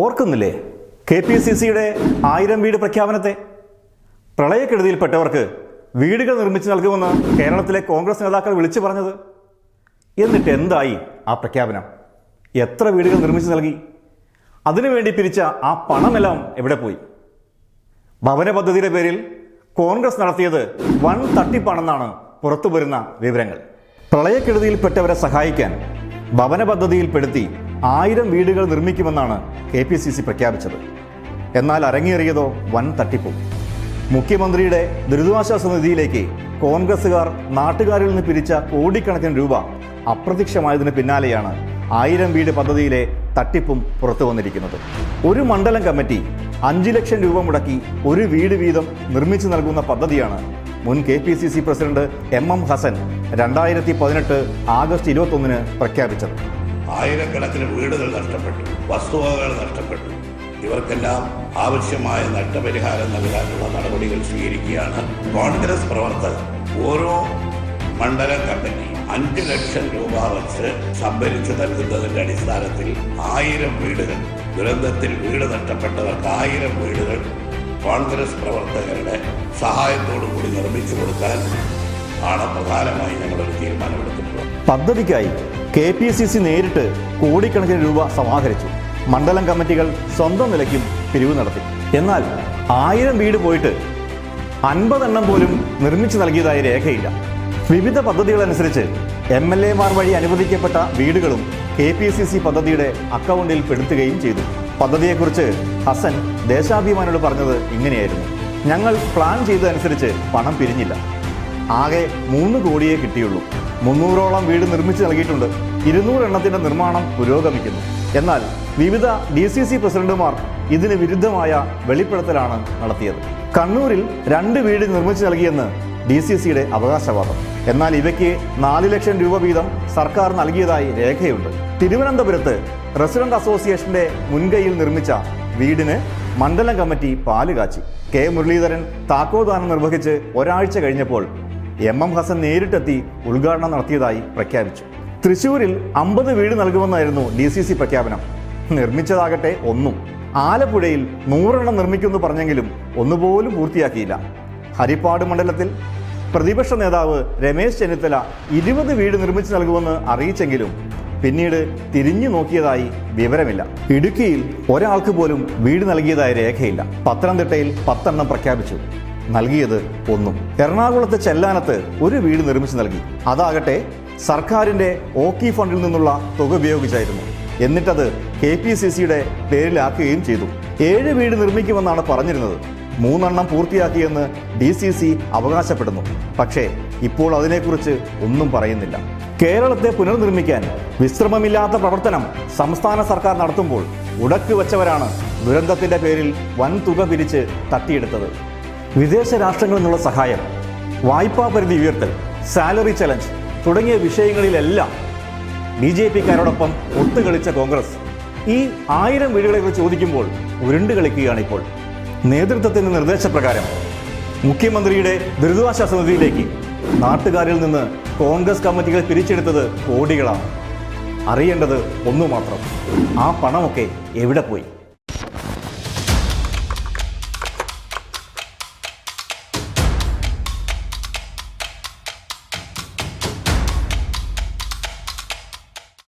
ഓർക്കുന്നില്ലേ? K P C സിയുടെ ആയിരം വീട് പ്രഖ്യാപനത്തെ? പ്രളയക്കെടുതിയിൽപ്പെട്ടവർക്ക് വീടുകൾ നിർമ്മിച്ചു നൽകുമെന്ന് കേരളത്തിലെ കോൺഗ്രസ് നേതാക്കൾ വിളിച്ചു പറഞ്ഞത്. എന്നിട്ട് എന്തായി ആ പ്രഖ്യാപനം? എത്ര വീടുകൾ നിർമ്മിച്ചു നൽകി? അതിനുവേണ്ടി പിരിച്ച ആ പണമെല്ലാം എവിടെ പോയി? ഭവന പദ്ധതിയുടെ പേരിൽ കോൺഗ്രസ് നടത്തിയത് വൺ തട്ടിപ്പാണെന്നാണ് പുറത്തു വരുന്ന വിവരങ്ങൾ. പ്രളയക്കെടുതിയിൽപ്പെട്ടവരെ സഹായിക്കാൻ ഭവന പദ്ധതിയിൽപ്പെടുത്തി ആയിരം വീടുകൾ നിർമ്മിക്കുമെന്നാണ് കെ പി സി സി പ്രഖ്യാപിച്ചത്. എന്നാൽ അരങ്ങേറിയതോ വൻ തട്ടിപ്പും. മുഖ്യമന്ത്രിയുടെ ദുരിതാശ്വാസ നിധിയിലേക്ക് കോൺഗ്രസുകാർ നാട്ടുകാരിൽ നിന്ന് പിരിച്ച കോടിക്കണക്കിന് രൂപ അപ്രത്യക്ഷമായതിന് പിന്നാലെയാണ് ആയിരം വീട് പദ്ധതിയിലെ തട്ടിപ്പും പുറത്തു വന്നിരിക്കുന്നത്. ഒരു മണ്ഡലം കമ്മിറ്റി അഞ്ചു ലക്ഷം രൂപ മുടക്കി ഒരു വീട് വീതം നിർമ്മിച്ചു നൽകുന്ന പദ്ധതിയാണ് മുൻ K P C C president M M Hassan രണ്ടായിരത്തി പതിനെട്ട് ആഗസ്റ്റ് ഇരുപത്തൊന്നിന് പ്രഖ്യാപിച്ചത്. ആയിരക്കണക്കിന് വീടുകൾ നഷ്ടപ്പെട്ടു വസ്തുവകകൾ നഷ്ടപ്പെട്ടു. ഇവർക്കെല്ലാം ആവശ്യമായ നഷ്ടപരിഹാരം നൽകാനുള്ള നടപടികൾ സ്വീകരിക്കുകയാണ് കോൺഗ്രസ് പ്രവർത്തകർ. ഓരോ മണ്ഡല കമ്മിറ്റി അഞ്ച് ലക്ഷം രൂപ വച്ച് സംഭരിച്ചു നൽകുന്നതിന്റെ അടിസ്ഥാനത്തിൽ ആയിരം വീടുകൾ ദുരന്തത്തിൽ വീട് നഷ്ടപ്പെട്ടവർക്ക് ആയിരം വീടുകൾ കോൺഗ്രസ് പ്രവർത്തകരുടെ സഹായത്തോടു കൂടി നിർമ്മിച്ചു കൊടുക്കാൻ ആണ് പ്രധാനമായി ഞങ്ങളൊരു തീരുമാനമെടുത്തിട്ടുള്ളത്. പദ്ധതിക്കായി കെ പി സി സി നേരിട്ട് കോടിക്കണക്കിന് രൂപ സമാഹരിച്ചു. മണ്ഡലം കമ്മിറ്റികൾ സ്വന്തം നിലയ്ക്കും പിരിവ് നടത്തി. എന്നാൽ ആയിരം വീട് പോയിട്ട് അൻപതെണ്ണം പോലും നിർമ്മിച്ചു നൽകിയതായി രേഖയില്ല. വിവിധ പദ്ധതികളനുസരിച്ച് എം എൽ എമാർ വഴി അനുവദിക്കപ്പെട്ട വീടുകളും കെ പി സി സി പദ്ധതിയുടെ അക്കൗണ്ടിൽ പെടുത്തുകയും ചെയ്തു. പദ്ധതിയെക്കുറിച്ച് ഹസൻ ദേശാഭിമാനോട് പറഞ്ഞത് ഇങ്ങനെയായിരുന്നു. ഞങ്ങൾ പ്ലാൻ ചെയ്തതനുസരിച്ച് പണം പിരിഞ്ഞില്ല. ആകെ മൂന്ന് കോടിയേ കിട്ടിയുള്ളൂ. മുന്നൂറോളം വീട് നിർമ്മിച്ചു നൽകിയിട്ടുണ്ട്. ഇരുന്നൂറ് എണ്ണത്തിന്റെ നിർമ്മാണം പുരോഗമിക്കുന്നു. എന്നാൽ വിവിധ ഡി സി സി പ്രസിഡന്റുമാർ ഇതിന് വിരുദ്ധമായ വെളിപ്പെടുത്തലാണ് നടത്തിയത്. കണ്ണൂരിൽ രണ്ട് വീട് നിർമ്മിച്ചു നൽകിയെന്ന് ഡി സി സിയുടെ അവകാശവാദം. എന്നാൽ ഇവയ്ക്ക് നാല് ലക്ഷം രൂപ വീതം സർക്കാർ നൽകിയതായി രേഖയുണ്ട്. തിരുവനന്തപുരത്ത് റെസിഡന്റ് അസോസിയേഷന്റെ മുൻകൈയിൽ നിർമ്മിച്ച വീടിന് മണ്ഡലം കമ്മിറ്റി പാൽ കാച്ചി. കെ മുരളീധരൻ താക്കോദാനം നിർവഹിച്ച് ഒരാഴ്ച കഴിഞ്ഞപ്പോൾ എം എം ഹസൻ നേരിട്ടെത്തി ഉദ്ഘാടനം നടത്തിയതായി പ്രഖ്യാപിച്ചു. തൃശൂരിൽ അമ്പത് വീട് നൽകുമെന്നായിരുന്നു ഡി സി സി പ്രഖ്യാപനം. നിർമ്മിച്ചതാകട്ടെ ഒന്നും. ആലപ്പുഴയിൽ നൂറെണ്ണം നിർമ്മിക്കുമെന്ന് പറഞ്ഞെങ്കിലും ഒന്നുപോലും പൂർത്തിയാക്കിയില്ല. ഹരിപ്പാട് മണ്ഡലത്തിൽ പ്രതിപക്ഷ നേതാവ് രമേശ് ചെന്നിത്തല ഇരുപത് വീട് നിർമ്മിച്ചു നൽകുമെന്ന് അറിയിച്ചെങ്കിലും പിന്നീട് തിരിഞ്ഞു നോക്കിയതായി വിവരമില്ല. ഇടുക്കിയിൽ ഒരാൾക്ക് പോലും വീട് നൽകിയതായി രേഖയില്ല. പത്തനംതിട്ടയിൽ പത്തെണ്ണം പ്രഖ്യാപിച്ചു. നൽകിയത് ഒന്നും. എറണാകുളത്തെ ചെല്ലാനത്ത് ഒരു വീട് നിർമ്മിച്ച് നൽകി. അതാകട്ടെ സർക്കാരിന്റെ ഓക്കി ഫണ്ടിൽ നിന്നുള്ള തുക ഉപയോഗിച്ചായിരുന്നു. എന്നിട്ടത് കെ പി സി സിയുടെ പേരിലാക്കുകയും ചെയ്തു. ഏഴ് വീട് നിർമ്മിക്കുമെന്നാണ് പറഞ്ഞിരുന്നത്. മൂന്നെണ്ണം പൂർത്തിയാക്കിയെന്ന് ഡി സി സി അവകാശപ്പെടുന്നു. പക്ഷേ ഇപ്പോൾ അതിനെക്കുറിച്ച് ഒന്നും പറയുന്നില്ല. കേരളത്തെ പുനർനിർമ്മിക്കാൻ വിശ്രമമില്ലാത്ത പ്രവർത്തനം സംസ്ഥാന സർക്കാർ നടത്തുമ്പോൾ ഉടക്ക് വച്ചവരാണ് ദുരന്തത്തിന്റെ പേരിൽ വൻ തുക പിരിച്ച് തട്ടിയെടുത്തത്. വിദേശ രാഷ്ട്രങ്ങളിൽ നിന്നുള്ള സഹായം വായ്പാ പരിധി ഉയർത്തൽ സാലറി ചലഞ്ച് തുടങ്ങിയ വിഷയങ്ങളിലെല്ലാം ബി ജെ പിക്കാരോടൊപ്പം ഒത്തുകളിച്ച കോൺഗ്രസ്. ഈ ആയിരം വീടുകളെ ചോദിക്കുമ്പോൾ ഉരുണ്ട് കളിക്കുകയാണ് ഇപ്പോൾ. നേതൃത്വത്തിന്റെ നിർദ്ദേശപ്രകാരം മുഖ്യമന്ത്രിയുടെ ദുരിതാശ്വാസ നിധിയിലേക്ക് നാട്ടുകാരിൽ നിന്ന് കോൺഗ്രസ് കമ്മിറ്റികൾ പിരിച്ചെടുത്തത് കോടികളാണ്. അറിയേണ്ടത് ഒന്നു മാത്രം ആ പണമൊക്കെ എവിടെ പോയി?